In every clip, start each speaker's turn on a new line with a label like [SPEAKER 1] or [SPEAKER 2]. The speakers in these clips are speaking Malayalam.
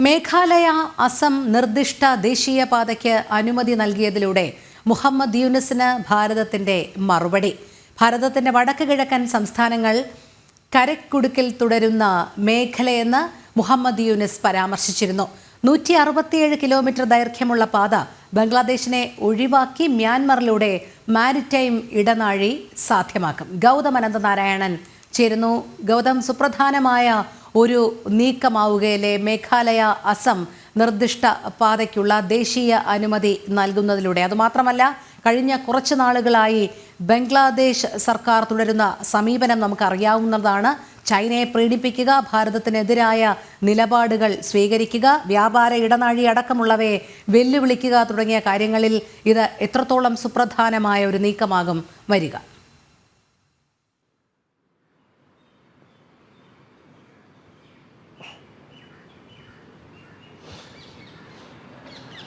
[SPEAKER 1] മേഘാലയ അസം നിർദ്ദിഷ്ട ദേശീയപാതയ്ക്ക് അനുമതി നൽകിയതിലൂടെ മുഹമ്മദ് യൂനസിന് ഭാരതത്തിന്റെ മറുപടി. ഭാരതത്തിന്റെ വടക്ക് കിഴക്കൻ സംസ്ഥാനങ്ങൾ കരക്കുടുക്കിൽ തുടരുന്ന മേഖലയെന്ന് മുഹമ്മദ് യൂനിസ് പരാമർശിച്ചിരുന്നു. നൂറ്റി അറുപത്തിയേഴ് കിലോമീറ്റർ ദൈർഘ്യമുള്ള പാത ബംഗ്ലാദേശിനെ ഒഴിവാക്കി മ്യാൻമറിലൂടെ മാരിടൈം ഇടനാഴി സാധ്യമാക്കും. ഗൗതം അനന്തനാരായണൻ ചേരുന്നു. ഗൗതം സുപ്രധാനമായ ഒരു നീക്കമാവുകയിലെ മേഘാലയ അസം നിർദ്ദിഷ്ട പാതയ്ക്കുള്ള ദേശീയ അനുമതി നൽകുന്നതിലൂടെ. അതുമാത്രമല്ല കഴിഞ്ഞ കുറച്ച് നാളുകളായി ബംഗ്ലാദേശ് സർക്കാർ തുടരുന്ന സമീപനം നമുക്കറിയാവുന്നതാണ്. ചൈനയെ പ്രീണിപ്പിക്കുക ഭാരതത്തിനെതിരായ നിലപാടുകൾ സ്വീകരിക്കുക വ്യാപാര ഇടനാഴി അടക്കമുള്ളവയെ വെല്ലുവിളിക്കുക തുടങ്ങിയ കാര്യങ്ങളിൽ ഇത് എത്രത്തോളം സുപ്രധാനമായ ഒരു നീക്കമാകും വരിക.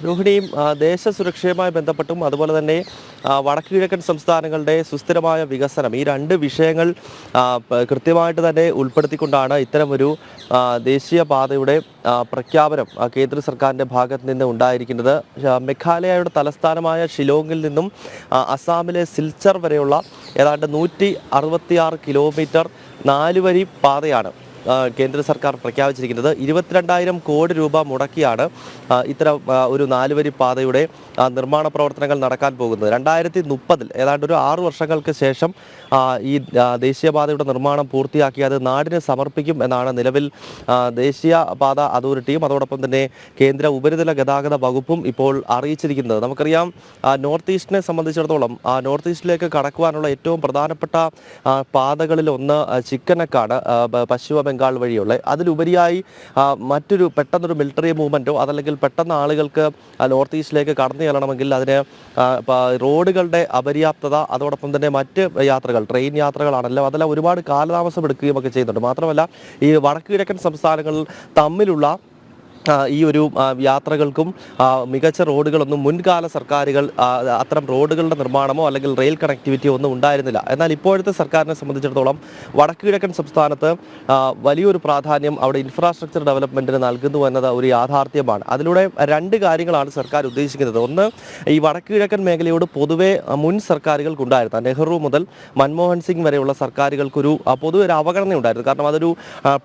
[SPEAKER 2] രോഹിണിയും ദേശ സുരക്ഷയുമായി ബന്ധപ്പെട്ടും അതുപോലെ തന്നെ വടക്ക് കിഴക്കൻ സംസ്ഥാനങ്ങളുടെ സുസ്ഥിരമായ വികസനം. ഈ രണ്ട് വിഷയങ്ങൾ കൃത്യമായിട്ട് തന്നെ ഉൾപ്പെടുത്തിക്കൊണ്ടാണ് ഇത്തരമൊരു ദേശീയ ദേശീയപാതയുടെ ആ, പ്രഖ്യാപനം കേന്ദ്ര സർക്കാരിന്റെ ഭാഗത്ത് നിന്ന് ഉണ്ടായിരിക്കുന്നത്. മെഘാലയയുടെ തലസ്ഥാനമായ ഷിലോങ്ങിൽ നിന്നും അസാമിലെ സിൽച്ചർ വരെയുള്ള ഏതാണ്ട് നൂറ്റി കിലോമീറ്റർ നാലുവരി പാതയാണ്. കേന്ദ്ര സർക്കാർ പ്രഖ്യാപിച്ചിരിക്കുന്നത് ഇരുപത്തിരണ്ടായിരം കോടി രൂപ മുടക്കിയാണ് ഇത്തരം ഒരു നാലുവരി പാതയുടെ നിർമ്മാണ പ്രവർത്തനങ്ങൾ നടക്കാൻ പോകുന്നത്. രണ്ടായിരത്തി മുപ്പതിൽ ഏതാണ്ട് ഒരു ആറു വർഷങ്ങൾക്ക് ശേഷം ഈ ദേശീയപാതയുടെ നിർമ്മാണം പൂർത്തിയാക്കി അത് നാടിന് സമർപ്പിക്കും എന്നാണ് നിലവിൽ ദേശീയ പാത അതോറിറ്റിയും അതോടൊപ്പം തന്നെ കേന്ദ്ര ഉപരിതല ഗതാഗത വകുപ്പും ഇപ്പോൾ അറിയിച്ചിരിക്കുന്നത്. നമുക്കറിയാം നോർത്ത് ഈസ്റ്റിനെ സംബന്ധിച്ചിടത്തോളം നോർത്ത് ഈസ്റ്റിലേക്ക് കടക്കുവാനുള്ള ഏറ്റവും പ്രധാനപ്പെട്ട പാതകളിൽ ഒന്ന് ചിക്കനക്കാട് പശ്ചിമ ബംഗാൾ വഴിയുള്ള. അതിലുപരിയായി മറ്റൊരു പെട്ടെന്നൊരു മിലിറ്ററി മൂവ്മെന്റോ അതല്ലെങ്കിൽ പെട്ടെന്ന് ആളുകൾക്ക് നോർത്ത് ഈസ്റ്റിലേക്ക് കടന്നു ചെല്ലണമെങ്കിൽ അതിന് റോഡുകളുടെ അപര്യാപ്തത അതോടൊപ്പം തന്നെ മറ്റ് യാത്രകൾ ട്രെയിൻ യാത്രകളാണല്ലോ അതെല്ലാം ഒരുപാട് കാലതാമസം എടുക്കുകയും ഒക്കെ ചെയ്യുന്നുണ്ട്. മാത്രമല്ല ഈ വടക്ക് കിഴക്കൻ സംസ്ഥാനങ്ങളിൽ തമ്മിലുള്ള ഈ ഒരു യാത്രകൾക്കും മികച്ച റോഡുകളൊന്നും മുൻകാല സർക്കാരുകൾ അത്തരം റോഡുകളുടെ നിർമ്മാണമോ അല്ലെങ്കിൽ റെയിൽ കണക്ടിവിറ്റിയോ ഒന്നും ഉണ്ടായിരുന്നില്ല. എന്നാൽ ഇപ്പോഴത്തെ സർക്കാരിനെ സംബന്ധിച്ചിടത്തോളം വടക്കു കിഴക്കൻ സംസ്ഥാനത്ത് വലിയൊരു പ്രാധാന്യം അവിടെ ഇൻഫ്രാസ്ട്രക്ചർ ഡെവലപ്മെന്റിന് നൽകുന്നു എന്നത് ഒരു യാഥാർത്ഥ്യമാണ്. അതിലൂടെ രണ്ട് കാര്യങ്ങളാണ് സർക്കാർ ഉദ്ദേശിക്കുന്നത്. ഒന്ന് ഈ വടക്കു കിഴക്കൻ മേഖലയോട് പൊതുവെ മുൻ സർക്കാരുകൾക്കുണ്ടായിരുന്ന. നെഹ്റു മുതൽ മൻമോഹൻ സിംഗ് വരെയുള്ള സർക്കാരുകൾക്കൊരു പൊതുവെ ഒരു അവഗണന ഉണ്ടായിരുന്നു കാരണം അതൊരു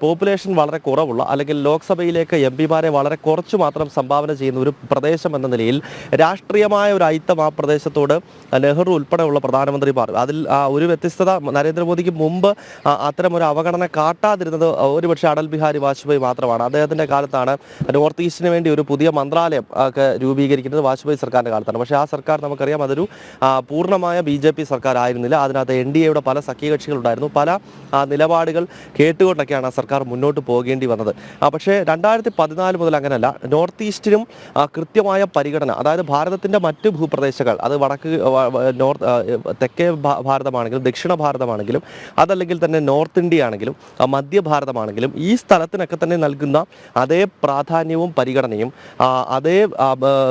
[SPEAKER 2] പോപ്പുലേഷൻ വളരെ കുറവുള്ള അല്ലെങ്കിൽ ലോക്സഭയിലേക്ക് എം പിമാരെ വളരെ വളരെ കുറച്ച് മാത്രം സംഭാവന ചെയ്യുന്ന ഒരു പ്രദേശം എന്ന നിലയിൽ രാഷ്ട്രീയമായ ഒരു ഐത്തം ആ പ്രദേശത്തോട് നെഹ്റു ഉൾപ്പെടെയുള്ള പ്രധാനമന്ത്രിമാർ. അതിൽ ആ, ഒരു വ്യത്യസ്തത നരേന്ദ്രമോദിക്ക് മുമ്പ് അത്തരം ഒരു അവഗണന കാട്ടാതിരുന്നത് ഒരുപക്ഷെ അടൽ ബിഹാരി വാജ്പേയി മാത്രമാണ്. അദ്ദേഹത്തിന്റെ കാലത്താണ് നോർത്ത് ഈസ്റ്റിന് വേണ്ടി ഒരു പുതിയ മന്ത്രാലയം ഒക്കെ രൂപീകരിക്കുന്നത് വാജ്പേയി സർക്കാരിന്റെ കാലത്താണ്. പക്ഷേ ആ സർക്കാർ നമുക്കറിയാം അതൊരു പൂർണമായ ബി ജെ പി സർക്കാർ ആയിരുന്നില്ല അതിനകത്ത് എൻ ഡി എയുടെ പല സഖ്യകക്ഷികളുണ്ടായിരുന്നു. പല നിലപാടുകൾ കേട്ടുകൊണ്ടൊക്കെയാണ് ആ സർക്കാർ മുന്നോട്ട് പോകേണ്ടി വന്നത്. പക്ഷേ രണ്ടായിരത്തി പതിനാല് മുതൽ അങ്ങനെയല്ല. നോർത്ത് ഈസ്റ്റിനും കൃത്യമായ പരിഗണന അതായത് ഭാരതത്തിന്റെ മറ്റ് ഭൂപ്രദേശങ്ങൾ അത് വടക്ക് നോർത്ത് തെക്കേ ഭാരതമാണെങ്കിലും ദക്ഷിണ ഭാരതമാണെങ്കിലും അതല്ലെങ്കിൽ തന്നെ നോർത്ത് ഇന്ത്യ ആണെങ്കിലും ആ, മധ്യ ഭാരതമാണെങ്കിലും ഈ സ്ഥലത്തിനൊക്കെ തന്നെ നൽകുന്ന അതേ പ്രാധാന്യവും പരിഗണനയും അതേ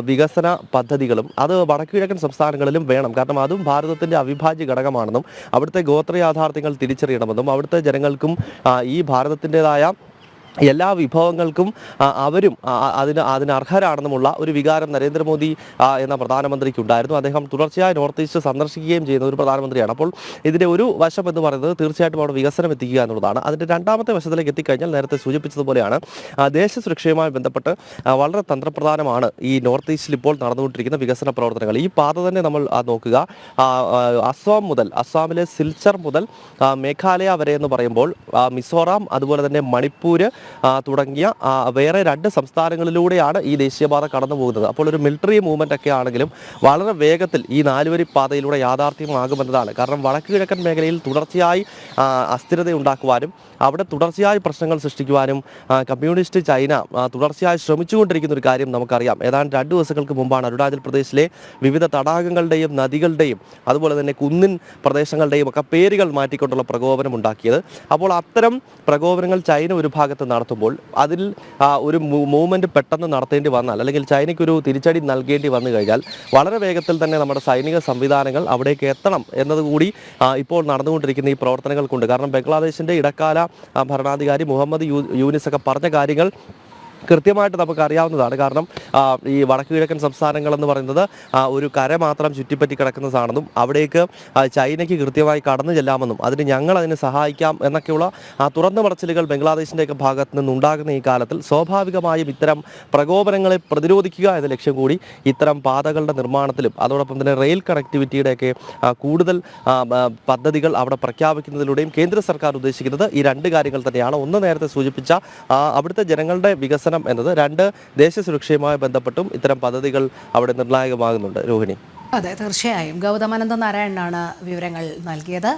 [SPEAKER 2] വികസന പദ്ധതികളും അത് വടക്ക് കിഴക്കൻ സംസ്ഥാനങ്ങളിലും വേണം. കാരണം അതും ഭാരതത്തിന്റെ അവിഭാജ്യ ഘടകമാണെന്നും അവിടുത്തെ ഗോത്ര യാഥാർത്ഥ്യങ്ങൾ തിരിച്ചറിയണമെന്നും അവിടുത്തെ ജനങ്ങൾക്കും ഈ ഭാരതത്തിന്റെതായ എല്ലാ വിഭവങ്ങൾക്കും അവരും അതിന് അതിന് അർഹരാണെന്നുമുള്ള ഒരു വികാരം നരേന്ദ്രമോദി എന്ന പ്രധാനമന്ത്രിക്ക് ഉണ്ടായിരുന്നു അദ്ദേഹം തുടർച്ചയായി നോർത്ത് ഈസ്റ്റ് സന്ദർശിക്കുകയും ചെയ്യുന്ന ഒരു പ്രധാനമന്ത്രിയാണ്. അപ്പോൾ ഇതിന്റെ ഒരു വശം എന്ന് പറയുന്നത് തീർച്ചയായിട്ടും അവിടെ വികസനം എത്തിക്കുക എന്നുള്ളതാണ്. അതിന്റെ രണ്ടാമത്തെ വശത്തിലേക്ക് എത്തിക്കഴിഞ്ഞാൽ നേരത്തെ സൂചിപ്പിച്ചതുപോലെയാണ് ദേശ സുരക്ഷയുമായി ബന്ധപ്പെട്ട് വളരെ തന്ത്രപ്രധാനമാണ് ഈ നോർത്ത് ഈസ്റ്റിൽ ഇപ്പോൾ നടന്നുകൊണ്ടിരിക്കുന്ന വികസന പ്രവർത്തനങ്ങൾ. ഈ പാത തന്നെ നമ്മൾ നോക്കുക. അസ്സാം മുതൽ അസ്സാമിലെ സിൽച്ചർ മുതൽ മേഘാലയ വരെ എന്ന് പറയുമ്പോൾ മിസോറാം അതുപോലെ തന്നെ മണിപ്പൂര് ആ, തുടങ്ങിയ വേറെ രണ്ട് സംസ്ഥാനങ്ങളിലൂടെയാണ് ഈ ദേശീയപാത കടന്നു പോകുന്നത് അപ്പോൾ ഒരു മിലിറ്ററി മൂവ്മെന്റ് ഒക്കെ ആണെങ്കിലും വളരെ വേഗത്തിൽ ഈ നാലുവരി പാതയിലൂടെ യാഥാർത്ഥ്യമാകുമെന്നതാണ്. കാരണം വടക്ക് കിഴക്കൻ മേഖലയിൽ തുടർച്ചയായി അസ്ഥിരത ഉണ്ടാക്കുവാനും അവിടെ തുടർച്ചയായി പ്രശ്നങ്ങൾ സൃഷ്ടിക്കുവാനും കമ്മ്യൂണിസ്റ്റ് ചൈന തുടർച്ചയായി ശ്രമിച്ചുകൊണ്ടിരിക്കുന്ന ഒരു കാര്യം നമുക്കറിയാം. ഏതാണ്ട് രണ്ട് ദിവസങ്ങൾക്ക് മുമ്പാണ് അരുണാചൽ പ്രദേശിലെ വിവിധ തടാകങ്ങളുടെയും നദികളുടെയും അതുപോലെ തന്നെ കുന്നിൻ പ്രദേശങ്ങളുടെയും ഒക്കെ പേരുകൾ മാറ്റിക്കൊണ്ടുള്ള പ്രകോപനം ഉണ്ടാക്കിയത്. അപ്പോൾ അത്തരം പ്രകോപനങ്ങൾ ചൈന ഒരു ഭാഗത്ത് നടത്തുമ്പോൾ അതിൽ ഒരു മൂവ്മെന്റ് പെട്ടെന്ന് നടത്തേണ്ടി വന്നാൽ അല്ലെങ്കിൽ ചൈനയ്ക്ക് ഒരു തിരിച്ചടി നൽകേണ്ടി വന്നു കഴിഞ്ഞാൽ വളരെ വേഗത്തിൽ തന്നെ നമ്മുടെ സൈനിക സംവിധാനങ്ങൾ അവിടേക്ക് എത്തണം എന്നതുകൂടി ഇപ്പോൾ നടന്നുകൊണ്ടിരിക്കുന്ന ഈ പ്രവർത്തനങ്ങൾ കൊണ്ട് കാരണം ബംഗ്ലാദേശിന്റെ ഇടക്കാല ഭരണാധികാരി മുഹമ്മദ് യു യൂനിസ് ഒക്കെ പറഞ്ഞ കാര്യങ്ങൾ കൃത്യമായിട്ട് നമുക്ക് അറിയാവുന്നതാണ്. കാരണം ഈ വടക്കു കിഴക്കൻ സംസ്ഥാനങ്ങൾ എന്ന് പറയുന്നത് ഒരു കര മാത്രം ചുറ്റിപ്പറ്റി കിടക്കുന്നതാണെന്നും അവിടേക്ക് ചൈനയ്ക്ക് കൃത്യമായി കടന്നു ചെല്ലാമെന്നും അതിന് ഞങ്ങൾ അതിന് സഹായിക്കാം എന്നൊക്കെയുള്ള ആ തുറന്നു പറച്ചിലുകൾ ബംഗ്ലാദേശിന്റെയൊക്കെ ഭാഗത്ത് നിന്നുണ്ടാകുന്ന ഈ കാലത്തിൽ സ്വാഭാവികമായും ഇത്തരം പ്രകോപനങ്ങളെ പ്രതിരോധിക്കുക എന്ന ലക്ഷ്യം കൂടി ഇത്തരം പാതകളുടെ നിർമ്മാണത്തിലും അതോടൊപ്പം തന്നെ റെയിൽ കണക്ടിവിറ്റിയുടെയൊക്കെ കൂടുതൽ പദ്ധതികൾ അവിടെ പ്രഖ്യാപിക്കുന്നതിലൂടെയും കേന്ദ്ര സർക്കാർ ഉദ്ദേശിക്കുന്നത് ഈ രണ്ട് കാര്യങ്ങൾ തന്നെയാണ്. ഒന്ന് നേരത്തെ സൂചിപ്പിച്ച അവിടുത്തെ ജനങ്ങളുടെ വികസനം എന്നത് രണ്ട് ദേശീയ സുരക്ഷയുമായി ബന്ധപ്പെട്ടും ഇത്തരം പദ്ധതികൾ അവിടെ നിർണായകമാകുന്നുണ്ട്. രോഹിണി.
[SPEAKER 1] അതെ തീർച്ചയായും. ഗൗതമാനന്ദ നാരായണനാണ് വിവരങ്ങൾ നൽകിയത്.